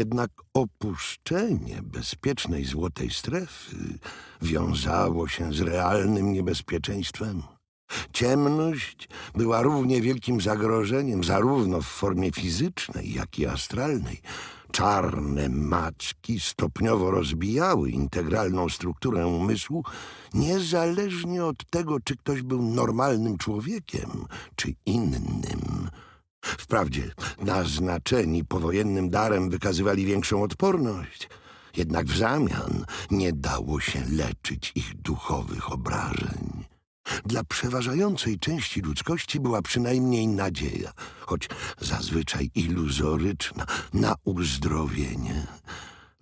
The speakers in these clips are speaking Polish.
Jednak opuszczenie bezpiecznej złotej strefy wiązało się z realnym niebezpieczeństwem. Ciemność była równie wielkim zagrożeniem, zarówno w formie fizycznej, jak i astralnej. Czarne maczki stopniowo rozbijały integralną strukturę umysłu, niezależnie od tego, czy ktoś był normalnym człowiekiem, czy innym. Wprawdzie naznaczeni powojennym darem wykazywali większą odporność, jednak w zamian nie dało się leczyć ich duchowych obrażeń. Dla przeważającej części ludzkości była przynajmniej nadzieja, choć zazwyczaj iluzoryczna, na uzdrowienie.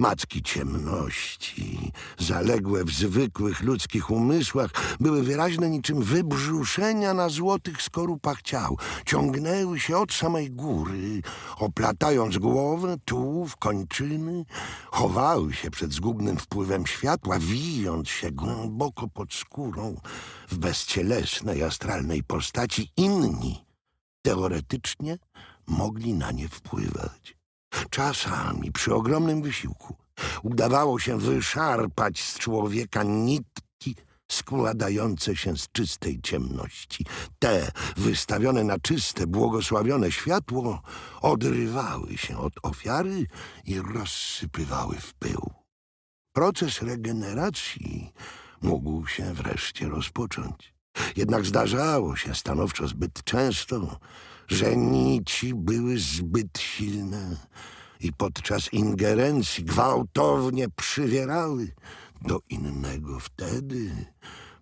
Macki ciemności, zaległe w zwykłych ludzkich umysłach, były wyraźne niczym wybrzuszenia na złotych skorupach ciał. Ciągnęły się od samej góry, oplatając głowę, tułów, kończyny. Chowały się przed zgubnym wpływem światła, wijąc się głęboko pod skórą w bezcielesnej, astralnej postaci. Inni teoretycznie mogli na nie wpływać. Czasami przy ogromnym wysiłku udawało się wyszarpać z człowieka nitki składające się z czystej ciemności. Te, wystawione na czyste, błogosławione światło, odrywały się od ofiary i rozsypywały w pył. Proces regeneracji mógł się wreszcie rozpocząć. Jednak zdarzało się stanowczo zbyt często, że nici były zbyt silne i podczas ingerencji gwałtownie przywierały do innego wtedy.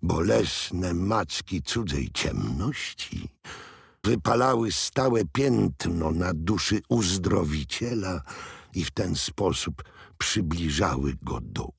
Bolesne macki cudzej ciemności wypalały stałe piętno na duszy uzdrowiciela i w ten sposób przybliżały go do